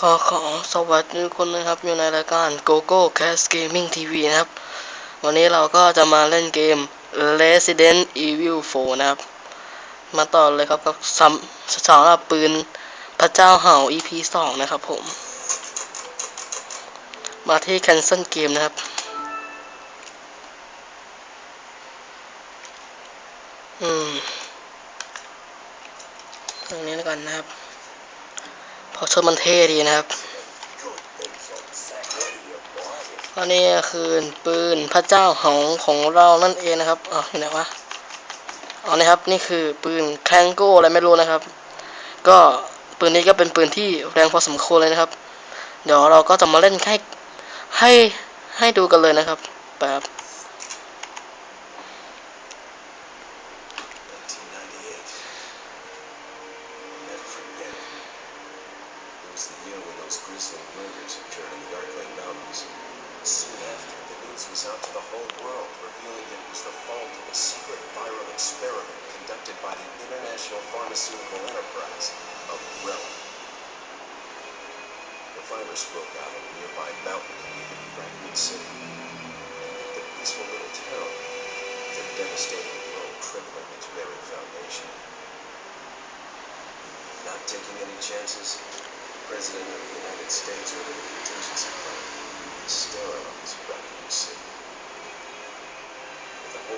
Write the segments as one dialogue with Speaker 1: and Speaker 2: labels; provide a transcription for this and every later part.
Speaker 1: ขอขอสวัสดีทุกคนนะครับ อยู่ในรายการ GoGo Cast Gaming TV นะครับ วันนี้เราก็จะมาเล่นเกม Resident Evil 4 นะครับ มาต่อเลยครับกับสำสำหรับปืนพระเจ้าเห่า EP 2 นะครับผม มาที่ Cancel Game นะครับอืมตรงนี้แล้วกันนะครับ พราะชุดมันเท่ดีนะครับอันนี้คือปืนพระเจ้าของของเรานั่นเองนะครับอ๋ออยู่ไหนวะอ๋อนี่ครับนี่คือปืนแคงโก้อะไรไม่รู้นะครับ ก็ปืนนี้ก็เป็นปืนที่แรงพอสมควรเลยนะครับ เดี๋ยวเราก็จะมาเล่นให้ให้ให้ดูกันเลยนะครับแบบ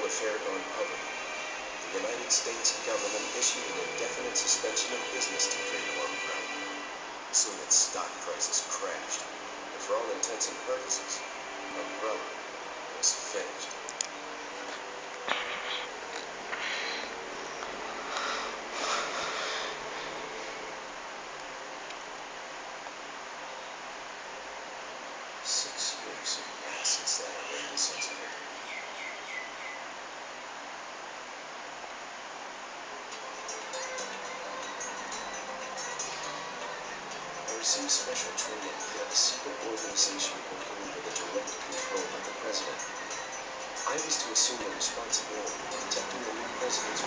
Speaker 2: Public, the United States government issued an indefinite suspension of business to Umbrella. Soon its stock prices crashed, and for all intents and purposes, Umbrella was finished. I special training to head a secret organization working under the direct control of the president. I was to assume the responsibility of protecting the new president's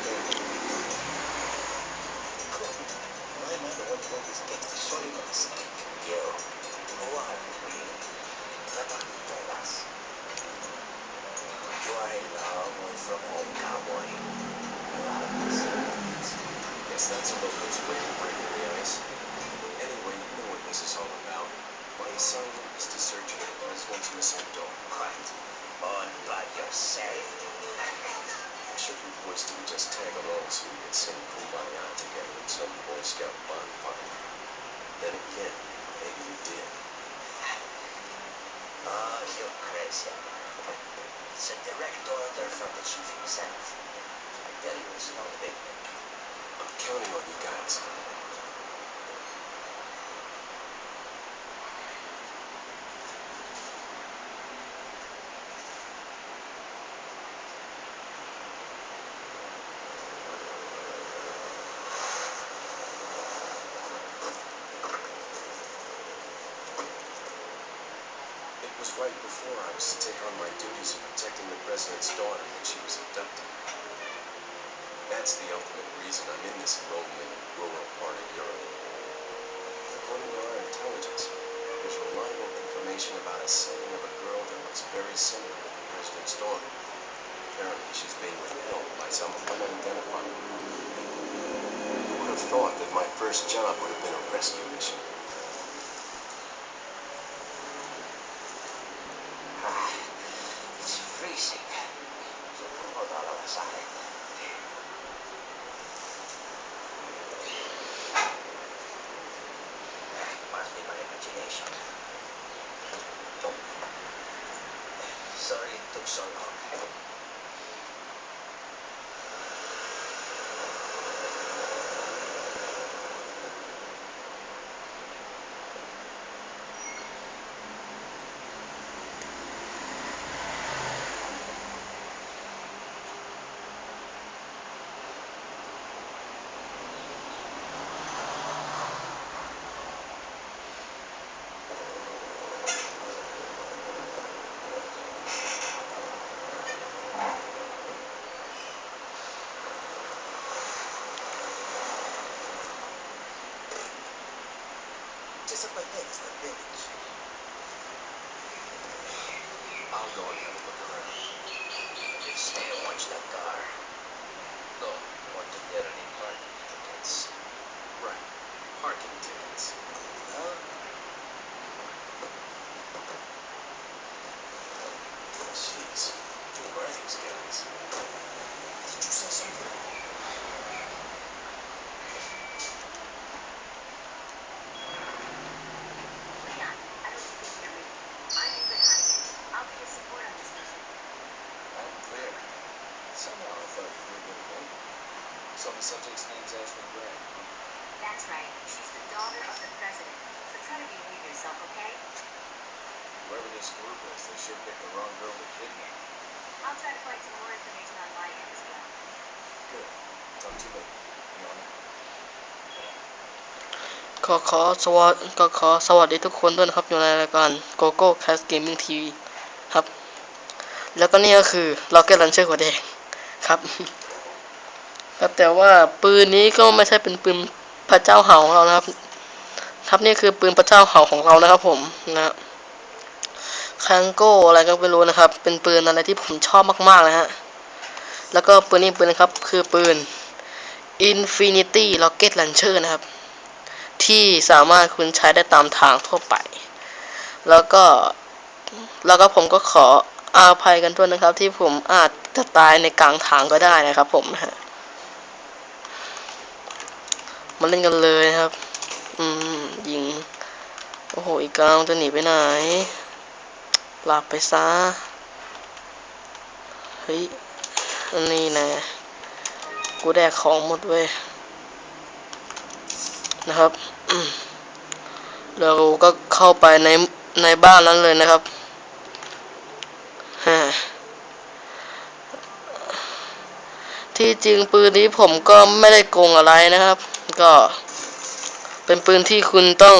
Speaker 2: On you guys. It was right before I was to take on my duties of protecting the president's daughter that she was abducted. That's the ultimate reason I'm in this lonely, rural part of Europe. According to our intelligence, there's reliable information about a sighting of a girl that looks very similar to the president's daughter. Apparently, she's being withheld by some unidentified. Who would have thought that my first job would have been a rescue mission?
Speaker 3: 生啊。superheads the village.
Speaker 2: I'll go and have a look around.
Speaker 4: Just stay and watch that car.
Speaker 2: So the subject's name's Ashley Gray.
Speaker 5: That's right. She's the daughter of the president. So try to behave yourself, okay?
Speaker 2: Whoever this group is, they sure picked the wrong girl to kidnap.
Speaker 5: I'll try to find some more information on my end as well.
Speaker 2: Good. Talk to you later. You on it?
Speaker 1: ก็ขอสวัสดีก็ขอสวัสดีทุกคนด้วยนะครับ อยู่ในรายการ GoGo Cast Gaming TV ครับ แล้วก็นี่ก็คือ Rocket Launcher หัวแดงครับ ครับแต่ว่าปืนนี้ก็ไม่ใช่เป็นปืนพระเจ้าเห่าของเรานะครับ ครับนี่คือปืนพระเจ้าเห่าของเรานะครับ ผมนะคังโก้อะไรก็ไม่รู้นะครับ เป็นปืนอะไรที่ผมชอบมากๆนะฮะแล้วก็ปืนนี้ปืนนะครับคือปืน Infinity Rocket Launcher นะครับ ที่สามารถคุณใช้ได้ตามทางทั่วไป แล้วก็แล้วก็ผมก็ขออาภัยกันด้วยนะครับ ที่ผมอาจจะตายในกลางทางก็ได้นะครับผมนะฮะ มาเล่นกันเลยนะครับ อืมยิง โอ้โห อีกกลางจะหนีไปไหน หลับไปซะ เฮ้ย อันนี้นะ กูแดกของหมดเว้ย นะครับเราก็เข้าไปในในบ้านนั้นเลยนะครับฮะที่จริงปืนนี้ผมก็ไม่ได้โกงอะไรนะครับ ก็ เป็นปืนที่คุณต้อง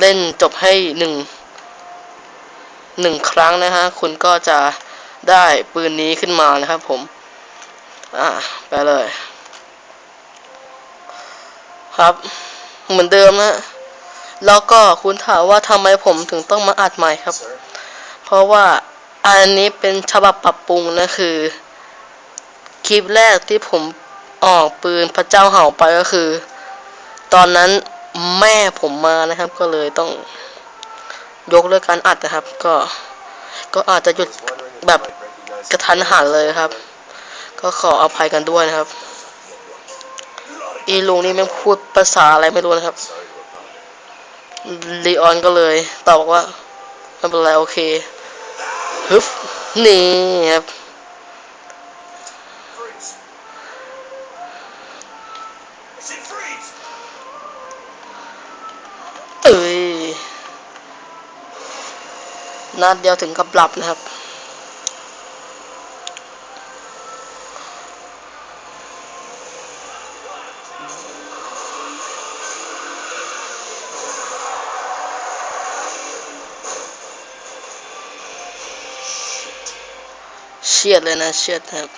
Speaker 1: เล่นจบให้หนึ่งหนึ่งครั้งนะฮะ คุณก็จะได้ปืนนี้ขึ้นมานะครับผม อ่า ไปเลย ครับ เหมือนเดิมฮะแล้วก็คุณถามว่าทำไมผมถึงต้องมาอัดใหม่ครับ
Speaker 2: Sir?
Speaker 1: เพราะว่าอันนี้เป็นฉบับปรับปรุงนะคือ คลิปแรกที่ผมออกปืนพระเจ้าเห่าไปก็คือ ตอนนั้นแม่ผมมานะครับ ก็เลยต้องยกเลิกการอัดนะครับ ก็ก็อาจจะหยุดแบบกระทันหันเลยครับ ก็ขออภัยกันด้วยนะครับ อีลุงนี่แม่งพูดภาษาอะไรไม่รู้นะครับลีออนก็เลยตอบว่าไม่เป็นไรโอเคฮึบนี่ครับ นัดเดียวถึงกับหลับนะครับเชียดเลยนะเชียดนะครับ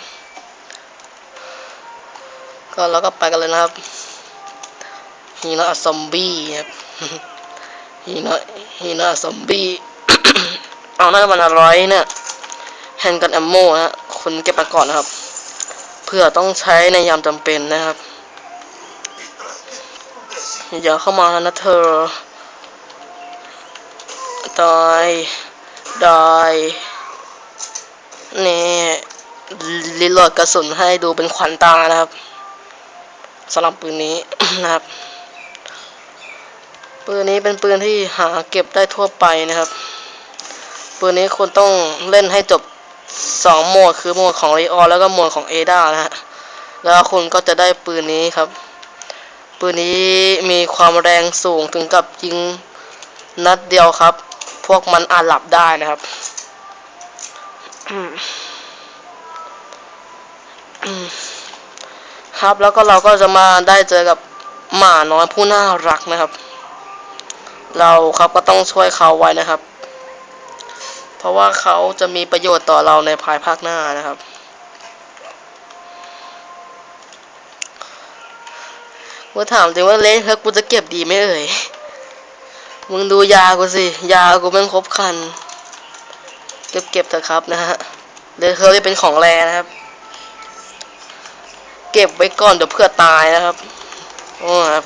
Speaker 1: ก็เราก็ไปกันเลยนะครับฮีโนะซอมบี้ครับฮีโนะฮีโนะซอมบี้ เอาหน้ามันอร่อยเนี่ยแฮนด์กันแอมโมนะฮะคุณเก็บมาก่อนนะครับ เพื่อต้องใช้ในยามจำเป็นนะครับอย่าเข้ามานะเธอตายตายนี่รีโหลดกระสุนให้ดูเป็นขวัญตานะครับสำหรับปืนนี้นะครับ ปืนนี้เป็นปืนที่หาเก็บได้ทั่วไปนะครับ ปืนนี้คุณต้องเล่นให้จบสองโหมดคือโหมดของรีออแล้วก็โหมดของเอดานะฮะแล้วคุณก็จะได้ปืนนี้ครับ ปืนนี้มีความแรงสูงถึงกับยิงนัดเดียวครับ พวกมันอาจหลับได้นะครับครับแล้วก็เราก็จะมาได้เจอกับหมาน้อยผู้น่ารักนะครับ เราครับก็ต้องช่วยเขาไว้นะครับ เพราะว่าเขาจะมีประโยชน์ต่อเราในภายภาคหน้านะครับ กูถามจริงว่าเลนเฮ้ยกูจะเก็บดีไหมเอ่ย มึงดูยากูสิ ยากูแม่งครบคัน เก็บเก็บเถอะครับนะฮะเดี๋ยวเคอรี่เป็นของแรนะครับ เก็บไว้ก่อนเดี๋ยวเพื่อตายนะครับ โอ้ครับ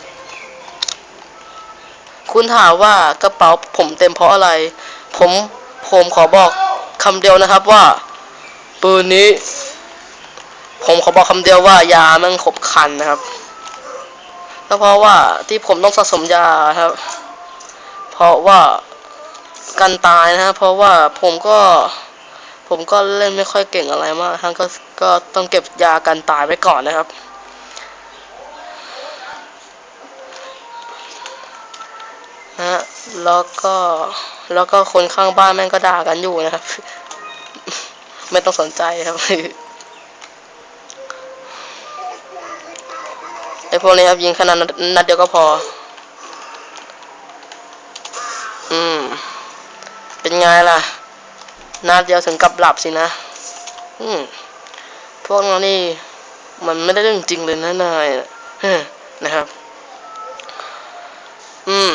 Speaker 1: คุณถามว่ากระเป๋าผมเต็มเพราะอะไร ผม ผมขอบอกคำเดียวนะครับว่า ปืนนี้ ผมขอบอกคำเดียวว่ายามันครบคันนะครับก็เพราะว่าที่ผมต้องสะสมยาครับ เพราะว่ากันตายนะฮะเพราะว่าผมก็ ผมก็เล่นไม่ค่อยเก่งอะไรมากทั้งก็ก็ต้องเก็บยากันตายไว้ก่อนนะครับ นะฮะแล้วก็แล้วก็คนข้างบ้านแม่งก็ด่ากันอยู่นะครับ ไม่ต้องสนใจครับไอพวกนี้ครับยิงขนาดนัดเดียวก็พอ อืม เป็นไงล่ะ นัดเดียวถึงกับหลับสินะ อืม พวกเรานี่ มันไม่ได้เรื่องจริงเลยนะนายเฮ้อนะครับ อืม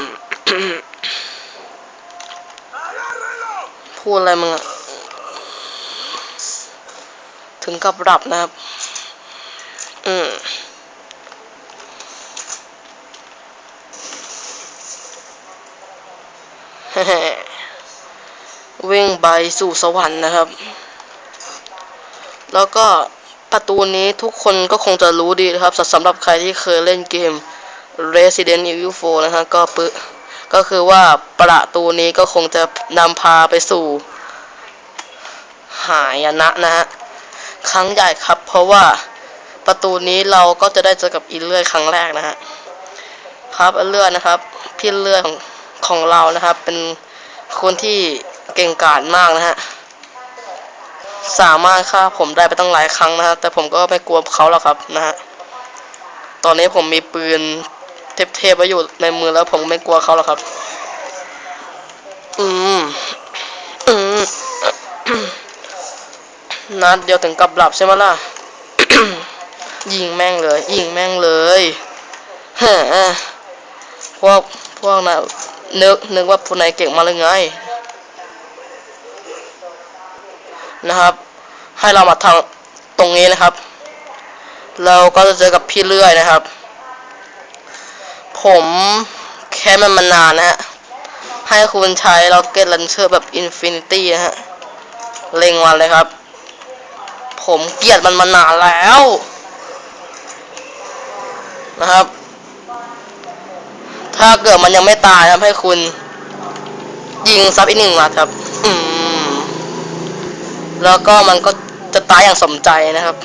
Speaker 1: พูดอะไรมึงอะถึงกับหลับนะครับ อืมวิ่งไปสู่สวรรค์นะครับ แล้วก็ประตูนี้ทุกคนก็คงจะรู้ดีนะครับสำหรับใครที่เคยเล่นเกม Resident Evil 4 นะฮะก็ปึ ก็คือว่าประตูนี้ก็คงจะนำพาไปสู่ หายนะนะฮะครั้งใหญ่ครับ เพราะว่าประตูนี้เราก็จะได้เจอกับอีเลื่อยครั้งแรกนะฮะครับอีเลื่อยนะครับ พี่เลื่อยของของเรานะครับ เป็นคนที่เก่งกาจมากนะฮะสามารถฆ่าผมได้ไปตั้งหลายครั้งนะฮะแต่ผมก็ไม่กลัวเขาหรอกครับนะฮะตอนนี้ผมมีปืน เทพๆไว้อยู่ในมือแล้วผมไม่กลัวเขาหรอกครับ อืม อืมนัดเดียวถึงกับหลับใช่ไหมล่ะ ยิงแม่งเลย ยิงแม่งเลยเฮ้อพวกพวกน่ะนึกนึกว่าผู้นายเก่งมาหรือไง นะครับ ให้เรามาทางตรงนี้นะครับ เราก็จะเจอกับพี่เลื่อยนะครับ ผมแค่มันมานานนะฮะ ให้คุณใช้ล็อกเก็ตลันเชอร์แบบอินฟินิตี้นะฮะ เล็งมันเลยครับ ผมเกลียดมันมานานแล้ว นะครับ ถ้าเกิดมันยังไม่ตายครับให้คุณ ยิงซับอีกหนึ่งนัดครับ อืม แล้วก็มันก็จะตายอย่างสมใจนะครับ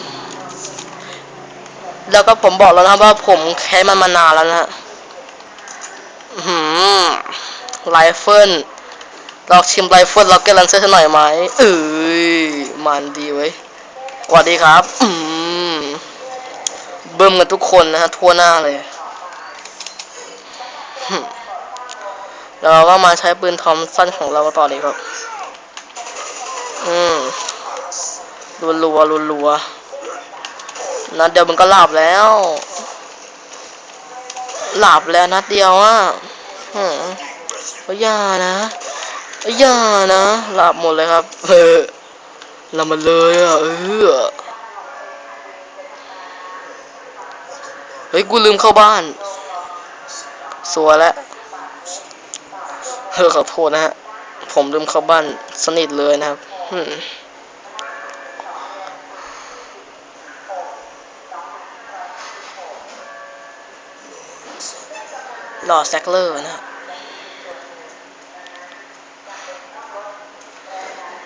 Speaker 1: แล้วก็ผมบอกแล้วนะครับว่าผมแค้นมันมานานแล้วนะฮะ ไรเฟิลลองชิมไรเฟิลล็อกเก็ตลันเซอร์หน่อยไหมเอ้ยมันดีเว้ยสวัสดีครับ อืมเบิ่มกันทุกคนนะฮะ ทั่วหน้าเลยแล้วเราก็มาใช้ปืนทอมสันของเราต่อเลยครับ อืมรัวรัวรัวรัวนัดเดียวมันก็หลับแล้ว หลับแล้วนัดเดียวอะหืมเอ้ยอย่านะอ้ยอย่านะ หลับหมดเลยครับเออหลับหมดเลยอะเออเฮ้ยกูลืมเข้าบ้าน สัวแล้วเฮ้อขอโทษนะฮะ ผมลืมเข้าบ้านสนิทเลยนะครับ อืม ล่อแซกเลอร์นะครับ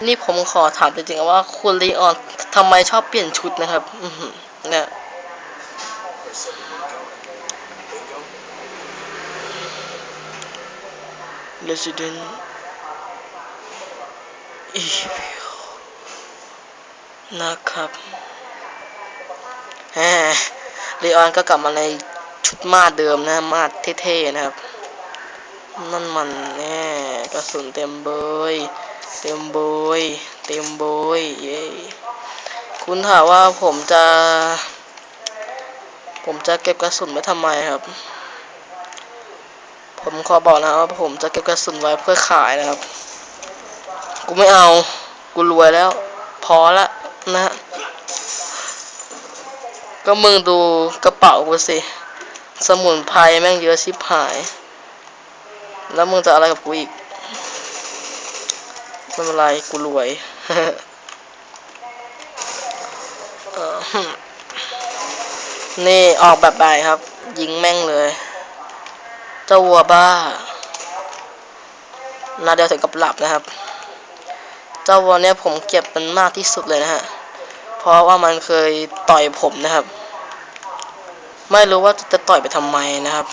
Speaker 1: นี่ผมขอถามจริงๆว่าคุณลีออนทำไมชอบเปลี่ยนชุดนะครับอือหือเนี่ย
Speaker 2: They said we were going. Bingo?
Speaker 1: Resident Evil นะครับแหมลีออนก็กลับมาใน ชุดมาดเดิมนะมาดเท่ๆนะครับ นั่นมันแน่กระสุนเต็มเบยเต็มเบยเต็มเบยเย้คุณถามว่าผมจะ ผมจะเก็บกระสุนไว้ทำไมครับ ผมขอบอกนะว่าผมจะเก็บกระสุนไว้เพื่อขายนะครับ กูไม่เอา กูรวยแล้ว พอละนะ ก็มึงดูกระเป๋ากูสิ สมุนไพรแม่งเยอะชิบหาย แล้วมึงจะอะไรกับกูอีกไม่เป็นไรกูรวยเออนี่ออกแบบใบครับ ยิงแม่งเลยเจ้าวัวบ้านาเดียวถึงกับหลับนะครับ เจ้าวัวเนี่ยผมเก็บมันมากที่สุดเลยนะฮะ เพราะว่ามันเคยต่อยผมนะครับ ไม่รู้ว่าจะต่อยไปทำไมนะครับ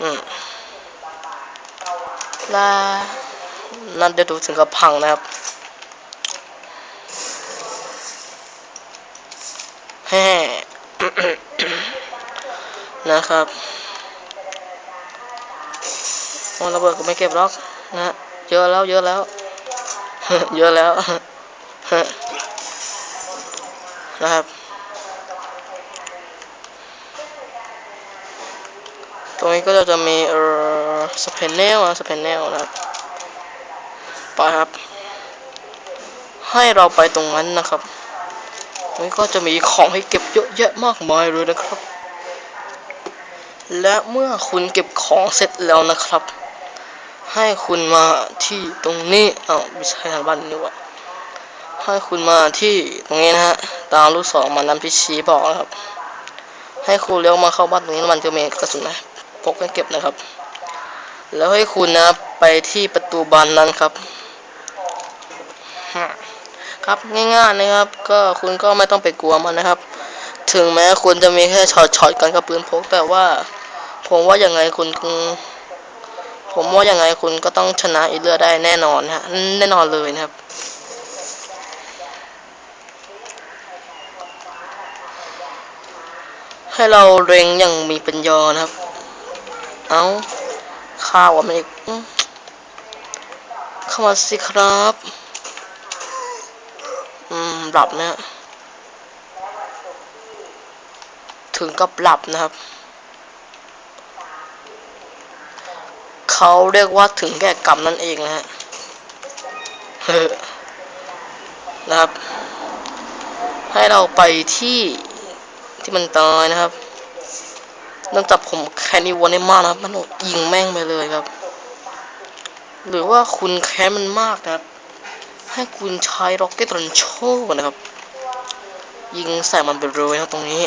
Speaker 1: อืมลานั่นเดี๋ยวดูถึงกับพังนะครับ แฮ่นะครับโอ้ระเบิดก็ไม่เก็บหรอกนะเยอะแล้ว เยอะแล้ว เยอะแล้วนะครับ ตรงนี้ก็จะมีเอ่อสเปนเนลนะสเปนเนลนะครับไปครับ ให้เราไปตรงนั้นนะครับตรงนี้ก็จะมีของให้เก็บเยอะแยะมากมายเลยนะครับ และเมื่อคุณเก็บของเสร็จแล้วนะครับ ให้คุณมาที่ตรงนี้เอ้าไม่ใช่ทางบ้านนี่วะให้คุณมาที่ตรงนี้นะฮะตามลูกศรมานำที่ชี้บอกนะครับให้คุณเลี้ยวมาเข้าบ้านตรงนี้แล้วมันจะมีกระสุนนะ กกันเก็บนะครับ แล้วให้คุณนะไปที่ประตูบานนั้นครับครับง่ายๆนะครับ ก็คุณก็ไม่ต้องไปกลัวมันนะครับ ถึงแม้คุณจะมีแค่ช็อตช็อตกันกับปืนพก แต่ว่า ผมว่าอยังไงคุณผมว่าอยังไงคุณก็ต้องชนะอีเลือได้แน่นอนฮะแน่นอนเลยนะครับให้เราเร็งอย่างมีปัญญานะครับ เอาข้าวมันอีกเข้ามาสิครับ อืมหลับนะฮะถึงกับหลับนะครับ เขาเรียกว่าถึงแก่กรรมนั่นเองนะฮะเฮ้อนะครับ ให้เราไปที่ที่มันตายนะครับ เนื่องจากผมแค้นอีวัวได้มากนะครับมันยิงแม่งไปเลยครับ หรือว่าคุณแค้นมันมากนะครับ ให้คุณใช้ร็อกเก็ตรันโชนะครับ ยิงใส่มันไปเลยนะตรงนี้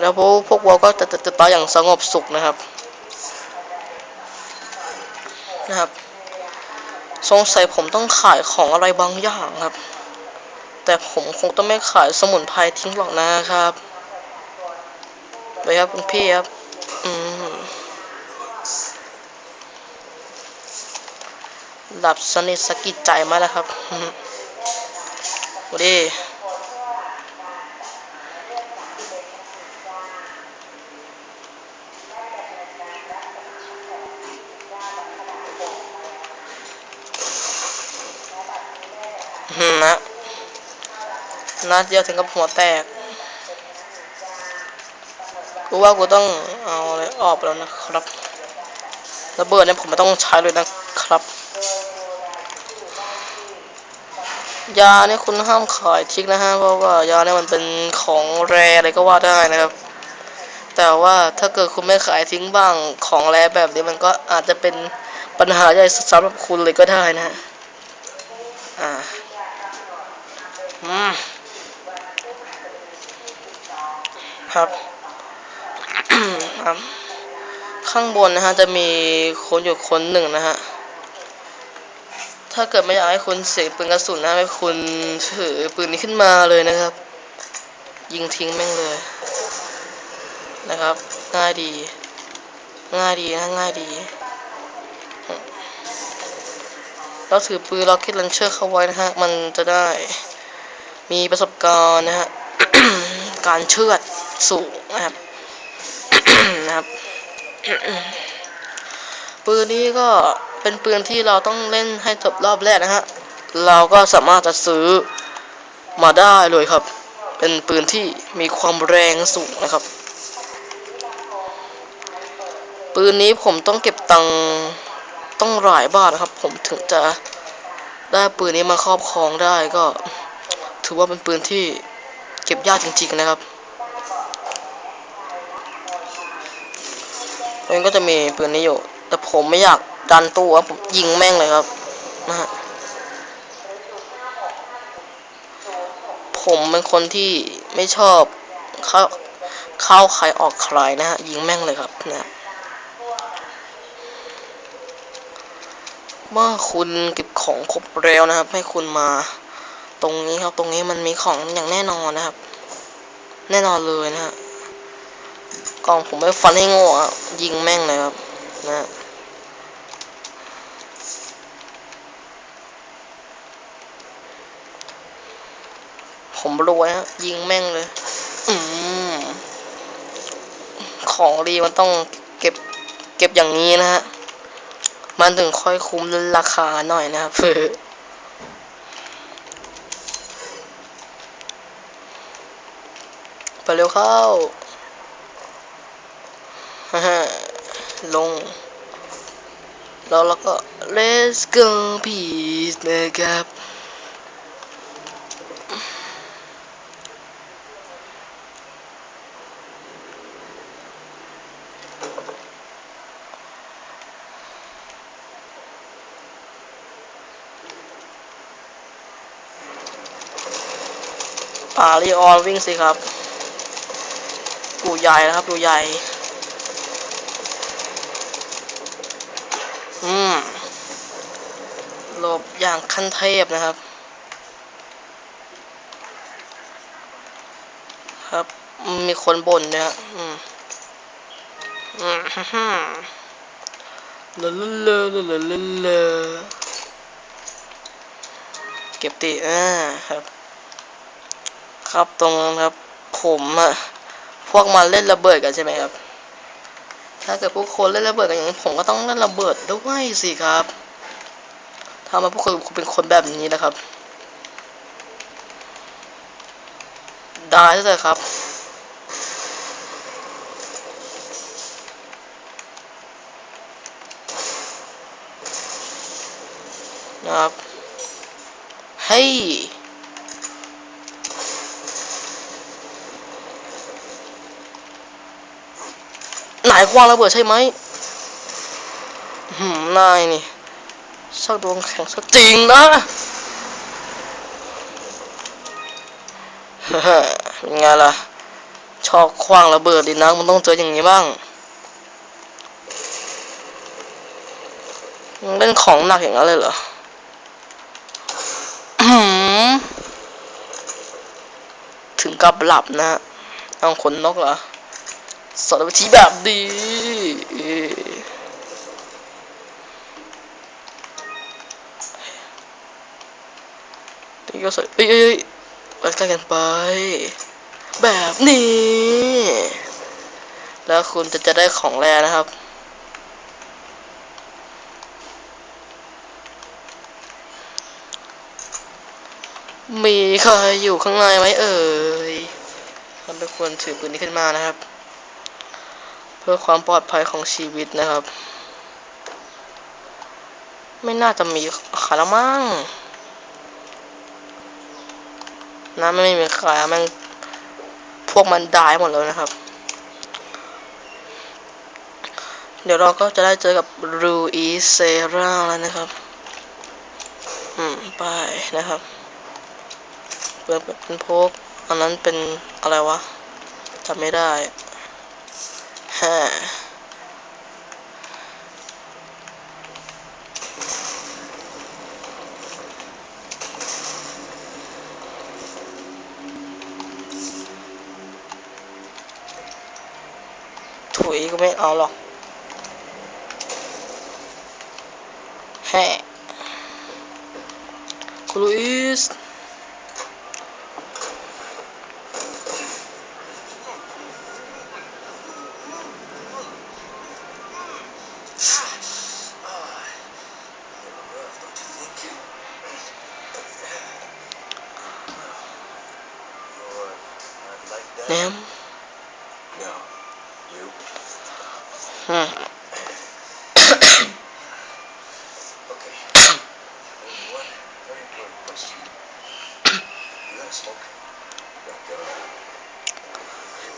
Speaker 1: แล้วพวกพวกวัวก็จะจะจะตายอย่างสงบสุขนะครับ นะครับ สงสัยผมต้องขายของอะไรบางอย่างครับ แต่ผมคงต้องไม่ขายสมุนไพรทิ้งหรอกนะครับไปครับคุณพี่ครับ อืมหลับสนิทสกิดใจมาแล้วครับอืมสวันนี้อืมนะ นัดเดียวถึงกับหัวแตก กูว่ากูต้องเอาอะไรออกแล้วนะครับระเบิดเนี่ยผมไม่ต้องใช้เลยนะครับ ยาเนี่ยคุณห้ามขายทิ้งนะฮะเพราะว่ายาเนี่ยมันเป็นของแรอะไรก็ว่าได้นะครับ แต่ว่าถ้าเกิดคุณไม่ขายทิ้งบ้างของแรแบบนี้มันก็อาจจะเป็นปัญหาใหญ่สำหรับคุณเลยก็ได้นะฮะ อ่า อืม ครับครับ ข้างบนนะฮะจะมีคนอยู่คนหนึ่งนะฮะ ถ้าเกิดไม่อยากให้คุณเสียปืนกระสุนนะให้คุณถือปืนนี้ขึ้นมาเลยนะครับ ยิงทิ้งแม่งเลย นะครับ ง่ายดี ง่ายดีนะง่ายดีเราถือปืนเราคิดลันเชอร์เข้าไว้นะฮะ มันจะได้มีประสบการณ์นะฮะ การเชือด สูงนะครับนะครับปืนนี้ก็เป็นปืนที่เราต้องเล่นให้จบรอบแรกนะฮะเราก็สามารถจะซื้อมาได้เลยครับ เป็นปืนที่มีความแรงสูงนะครับ ปืนนี้ผมต้องเก็บตังต้องหลายบาทนะครับ ผมถึงจะได้ปืนนี้มาครอบครองได้ก็ ถือว่าเป็นปืนที่เก็บยากจริง ๆ นะครับ มันก็จะมีปืนนี้อยู่ แต่ผมไม่อยากดันตู้ครับผมยิงแม่งเลยครับนะฮะผมเป็นคนที่ไม่ชอบเข้าเข้าใครออกใครนะฮะยิงแม่งเลยครับนะเมื่อคุณเก็บของครบแล้วนะครับ ให้คุณมา ตรงนี้ครับตรงนี้มันมีของอย่างแน่นอนนะครับ แน่นอนเลยนะฮะ กล่องผมไม่ฟันให้โง่อยิงแม่งเลยครับนะผมรวยฮะยิงแม่งเลย อืมของดีมันต้องเก็บเก็บอย่างนี้นะฮะ มันถึงค่อยคุ้มราคาหน่อยนะครับไปเร็วเข้าฮ่า ลง แล้วเราก็ let's go peace นะครับ ปาลีออนวิ่งสิครับกูใหญ่นะครับ ดูใหญ่ อืมหลบอย่างขั้นเทพนะครับ ครับ มีคนบ่นเนี่ยฮะอืมอืมฮ่าฮ่าลลาลลาลลาลเก็บตีอ่าครับ ครับตรงนั้นครับ ผมอะพวกมันเล่นระเบิดกันใช่ไหมครับ ถ้าเกิดพวกคนเล่นระเบิดกันอย่างนี้ผมก็ต้องเล่นระเบิดด้วยสิครับถ้ามาพวกคุณเป็นคนแบบนี้นะครับ ได้เลยครับนะครับเฮ้ยายควางระเบิดใช่ไหมหืมนายนี่ช่างดวงแข็งสักจริงนะเป็นไงล่ะ ชอบคว้างระเบิดดินะมันต้องเจออย่างนี้บ้างเล่นของหนักอย่างนั้นเลยเหรออื้อหือถึงกับหลับนะ เอาขนนกเหรอ สอนวิธีแบบดีเอ่อนี่ก็ส่เอ้ยเอ้ยเอ้ยไปใกล้กันไป แบบนี้ แล้วคุณจะจะได้ของแรนะครับมีใครอยู่ข้างในไหมเอ่ยมันเป็นควรถือปืนนี้ขึ้นมานะครับ พื่อความปลอดภัยของชีวิตนะครับ ไม่น่าจะมีขาล้วมั้งนะไม่มีขายมันพวกมันดายหมดเลยนะครับ เดี๋ยวเราก็จะได้เจอกับรูอีเซราแล้วนะครับ อืม ไปนะครับเปิดเป็นพวกอันนั้นเป็นอะไรวะจำไม่ได้ ถุยก็ไม่เอาหรอกแฮะคุณลุอิส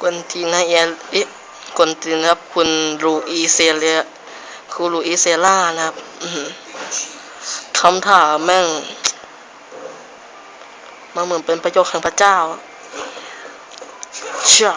Speaker 1: คนทีนาเอลเอ๊ะคนทีนครับ คุณรูอีเซเลียคุณรูอีเซล่านะครับคำถามแม่งมาเหมือนเป็นประโยคแห่งพระเจ้าเชื่อ